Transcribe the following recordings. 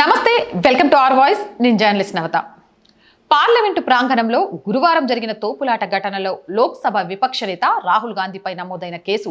నమస్తే welcome to our voice. నేను journalist Navatha. Parliament ప్రాంగణంలో గురువారం జరిగిన తోపులాట ఘటనలో లోక్సభ విపక్ష నేత రాహుల్ గాంధీపై నమోదైన కేసు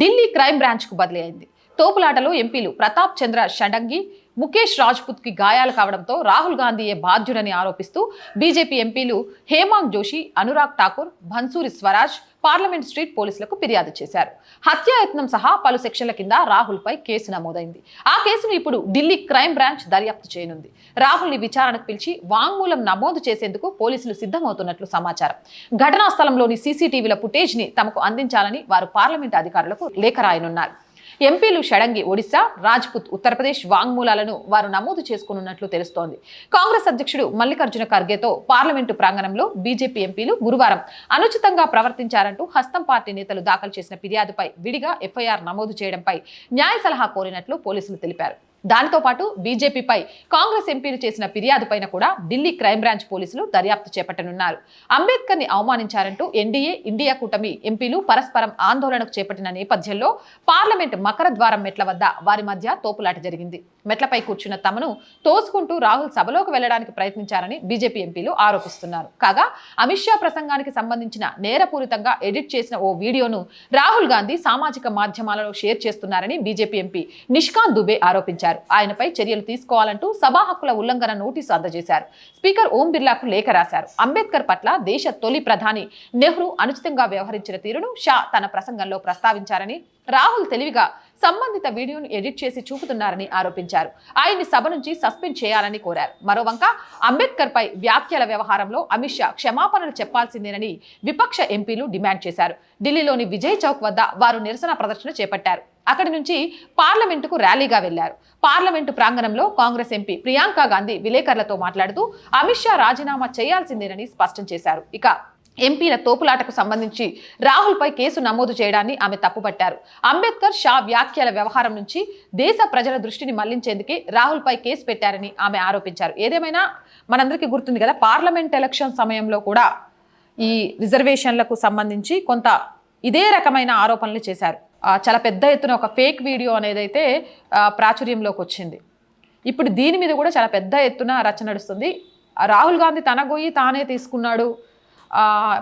ఢిల్లీ క్రైమ్ బ్రాంచ్కు బదిలీ అయింది. తోపులాటలో ఎంపీలు ప్రతాప్ చంద్ర షడంగి ముఖేష్ రాజ్పుత్కి గాయాలు కావడంతో రాహుల్ గాంధీయే బాధ్యుడని ఆరోపిస్తూ బీజేపీ ఎంపీలు హేమాంగ్ జోషి అనురాగ్ ఠాకూర్ భన్సూరి స్వరాజ్ పార్లమెంట్ స్ట్రీట్ పోలీసులకు ఫిర్యాదు చేశారు. హత్యాయత్నం సహా పలు సెక్షన్ల కింద రాహుల్పై కేసు నమోదైంది. ఆ కేసును ఇప్పుడు ఢిల్లీ క్రైమ్ బ్రాంచ్ దర్యాప్తు చేయనుంది. రాహుల్ని విచారణకు పిలిచి వాంగ్మూలం నమోదు చేసేందుకు పోలీసులు సిద్ధమవుతున్నట్లు సమాచారం. ఘటనా స్థలంలోని సీసీటీవీల ఫుటేజ్ని తమకు అందించాలని వారు పార్లమెంట్ అధికారులకు లేఖ రాయనున్నారు. ఎంపీలు షడంగి ఒడిశా రాజ్పుత్ ఉత్తరప్రదేశ్ వాంగ్మూలాలను వారు నమోదు చేసుకున్నట్లు తెలుస్తోంది. కాంగ్రెస్ అధ్యక్షుడు మల్లికార్జున ఖర్గేతో పార్లమెంటు ప్రాంగణంలో బీజేపీ ఎంపీలు గురువారం అనుచితంగా ప్రవర్తించారంటూ హస్తం పార్టీ నేతలు దాఖలు చేసిన ఫిర్యాదుపై విడిగా ఎఫ్ఐఆర్ నమోదు చేయడంపై న్యాయ సలహా కోరినట్లు పోలీసులు తెలిపారు. దానితో పాటు బీజేపీపై కాంగ్రెస్ ఎంపీలు చేసిన ఫిర్యాదుపైన కూడా ఢిల్లీ క్రైమ్ బ్రాంచ్ పోలీసులు దర్యాప్తు చేపట్టనున్నారు. అంబేద్కర్ని అవమానించారంటూ ఎన్డీఏ ఇండియా కూటమి ఎంపీలు పరస్పరం ఆందోళనకు చేపట్టిన నేపథ్యంలో పార్లమెంట్ మకర ద్వారం మెట్ల వద్ద వారి మధ్య తోపులాట జరిగింది. మెట్లపై కూర్చున్న తమను తోసుకుంటూ రాహుల్ సభలోకి వెళ్ళడానికి ప్రయత్నించారని బీజేపీ ఎంపీలు ఆరోపిస్తున్నారు. కాగా అమిత్ షా ప్రసంగానికి సంబంధించిన నేరపూరితంగా ఎడిట్ చేసిన ఓ వీడియోను రాహుల్ గాంధీ సామాజిక మాధ్యమాలలో షేర్ చేస్తున్నారని బీజేపీ ఎంపీ నిష్కాంత్ దుబే ఆరోపించారు. ఆయనపై చర్యలు తీసుకోవాలంటూ సభా హక్కుల ఉల్లంఘన నోటీసు అందజేశారు. స్పీకర్ ఓం బిర్లాకు లేఖ రాశారు. అంబేద్కర్ పట్ల దేశ తొలి ప్రధాని నెహ్రూ అనుచితంగా వ్యవహరించిన తీరును షా తన ప్రసంగంలో ప్రస్తావించారని రాహుల్ తెలివిగా సంబంధిత వీడియోను ఎడిట్ చేసి చూపుతున్నారని ఆరోపించారు. ఆయన్ని సభ నుంచి సస్పెండ్ చేయాలని కోరారు. మరోవంక అంబేద్కర్ పై వ్యాఖ్యల వ్యవహారంలో అమిత్ షా క్షమాపణలు చెప్పాల్సిందేనని విపక్ష ఎంపీలు డిమాండ్ చేశారు. ఢిల్లీలోని విజయ్ చౌక్ వద్ద వారు నిరసన ప్రదర్శన చేపట్టారు. అక్కడి నుంచి పార్లమెంటుకు ర్యాలీగా వెళ్ళారు. పార్లమెంటు ప్రాంగణంలో కాంగ్రెస్ ఎంపీ ప్రియాంక గాంధీ విలేకరులతో మాట్లాడుతూ అమిత్ షా రాజీనామా చేయాల్సిందేనని స్పష్టం చేశారు. ఇక ఎంపీల తోపులాటకు సంబంధించి రాహుల్పై కేసు నమోదు చేయడాన్ని ఆమె తప్పుపట్టారు. అంబేద్కర్ షా వ్యాఖ్యల వ్యవహారం నుంచి దేశ ప్రజల దృష్టిని మళ్ళించేందుకే రాహుల్పై కేసు పెట్టారని ఆమె ఆరోపించారు. ఏదేమైనా మనందరికీ గుర్తుంది కదా పార్లమెంట్ ఎలక్షన్ సమయంలో కూడా ఈ రిజర్వేషన్లకు సంబంధించి కొంత ఇదే రకమైన ఆరోపణలు చేశారు. చాలా పెద్ద ఎత్తున ఒక ఫేక్ వీడియో అనేది అయితే ప్రాచుర్యంలోకి వచ్చింది. ఇప్పుడు దీని మీద కూడా చాలా పెద్ద ఎత్తున రచన నడుస్తుంది. రాహుల్ గాంధీ తన గొయ్యి తానే తీసుకున్నాడు.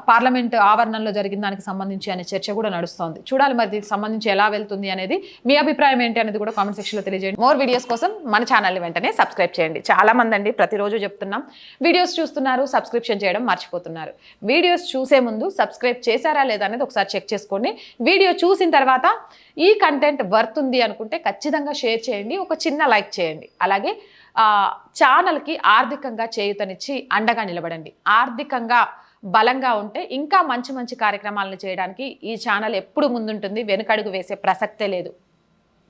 పార్లమెంట్ ఆవరణంలో జరిగిన దానికి సంబంధించి అనే చర్చ కూడా నడుస్తోంది. చూడాలి మరి దీనికి సంబంధించి ఎలా వెళ్తుంది అనేది మీ అభిప్రాయం ఏంటి అనేది కూడా కామెంట్ సెక్షన్లో తెలియజేయండి. మోర్ వీడియోస్ కోసం మన ఛానల్ని వెంటనే సబ్స్క్రైబ్ చేయండి. చాలా మంది అండి ప్రతిరోజు చెప్తున్నాం. వీడియోస్ చూస్తున్నారు సబ్స్క్రిప్షన్ చేయడం మర్చిపోతున్నారు. వీడియోస్ చూసే ముందు సబ్స్క్రైబ్ చేశారా లేదా అనేది ఒకసారి చెక్ చేసుకోండి. వీడియో చూసిన తర్వాత ఈ కంటెంట్ వర్త్ ఉంది అనుకుంటే ఖచ్చితంగా షేర్ చేయండి. ఒక చిన్న లైక్ చేయండి. అలాగే ఛానల్కి ఆర్థికంగా చేయుతనిచ్చి అండగా నిలబడండి. ఆర్థికంగా బలంగా ఉంటే ఇంకా మంచి మంచి కార్యక్రమాలను చేయడానికి ఈ ఛానల్ ఎప్పుడు ముందుంటుంది వెనుకడుగు వేసే ప్రసక్తే లేదు.